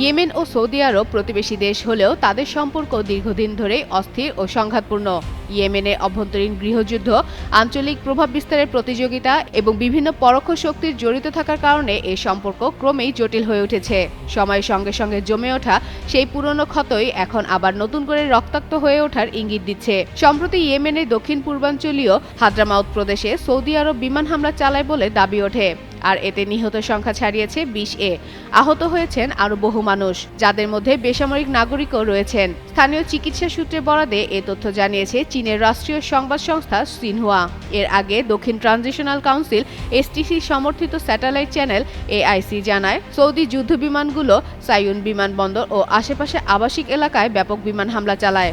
Yemen ও Saudi আরব প্রতিবেশী দেশ হলেও তাদের সম্পর্ক দীর্ঘদিন ধরেই অস্থির ও সংঘাতপূর্ণ। ইয়েমেনের অভ্যন্তরীণ গৃহযুদ্ধ, আঞ্চলিক প্রভাব বিস্তারের প্রতিযোগিতা এবং বিভিন্ন পরোক্ষ শক্তির জড়িত থাকার কারণে এই সম্পর্ক ক্রমেই জটিল হয়ে উঠেছে। সময়ের সঙ্গে সঙ্গে জমে ওঠা সেই পুরনো ক্ষতই এখন আবার নতুন করে রক্তাক্ত হয়ে ওঠার ইঙ্গিত দিচ্ছে। সম্প্রতি ইয়েমেনের দক্ষিণ পূর্বাঞ্চলীয় হাদ্রামাউত প্রদেশে সৌদি আরব বিমান হামলা চালায় বলে দাবি ওঠে। আর এতে নিহত সংখ্যা ছাড়িয়েছে বিশ এ। আহত হয়েছেন আরও বহু মানুষ, যাদের মধ্যে বেসামরিক নাগরিকও রয়েছেন। স্থানীয় চিকিৎসা সূত্রে বরাদে এ তথ্য জানিয়েছে চীনের রাষ্ট্রীয় সংবাদ সংস্থা সিনহুয়া। এর আগে দক্ষিণ transitional council STC satellite channel channel AIC জানায়, সৌদি যুদ্ধ বিমানগুলো সাইউন বিমানবন্দর ও আশেপাশে আবাসিক এলাকায় ব্যাপক বিমান হামলা চালায়।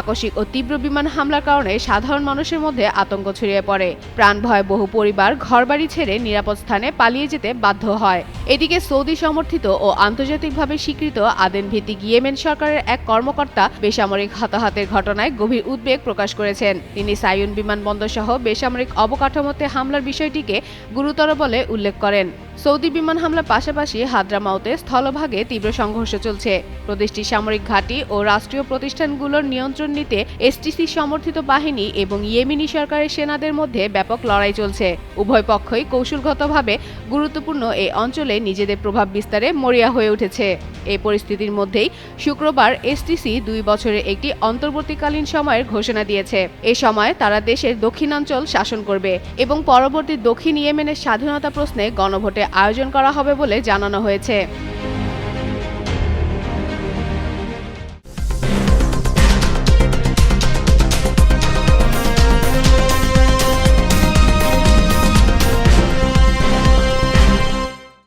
আকস্মিক ও তীব্র বিমান হামলার কারণে সাধারণ মানুষের মধ্যে আতঙ্ক ছড়িয়ে পড়ে। প্রাণ ভয় বহু পরিবার ঘরবাড়ি ছেড়ে নিরাপদ স্থানে পালিয়ে যেতে বাধ্য হয়। এদিকে সৌদি সমর্থিত ও আন্তর্জাতিকভাবে স্বীকৃত আদেন ভিত্তিক ইয়েমেন সরকারের এক কর্মকর্তা বেসামরিক হতাহতের ঘটনায় গভীর উদ্বেগ প্রকাশ করেছেন। তিনি সাইয়ুন বিমানবন্দর সহ বেসামরিক অবকাঠামোতে হামলার বিষয়টিকে গুরুতর বলে উল্লেখ করেন। সৌদি বিমান হামলার পাশাপাশি হাদ্রামাউতে স্থলভাগে তীব্র সংঘর্ষ চলছে। প্রদেশটির সামরিক ঘাঁটি ও রাষ্ট্রীয় প্রতিষ্ঠানগুলোর নিয়ন্ত্রণ নিতে এসটিসি সমর্থিত বাহিনী এবং ইয়েমিনি সরকারের সেনাদের মধ্যে ব্যাপক লড়াই চলছে। উভয় পক্ষই কৌশলগতভাবে গুরুত্বপূর্ণ এই অঞ্চলে নিজেদের প্রভাব বিস্তারে মরিয়া হয়ে উঠেছে। এই পরিস্থিতির মধ্যেই শুক্রবার এসটিসি দুই বছরের একটি অন্তর্বর্তীকালীন সময়ের ঘোষণা দিয়েছে। এ সময় তারা দেশের দক্ষিণাঞ্চল শাসন করবে এবং পরবর্তী দক্ষিণ ইয়েমেনের স্বাধীনতা প্রশ্নে গণভোটে আয়োজন করা হবে বলে জানানো হয়েছে।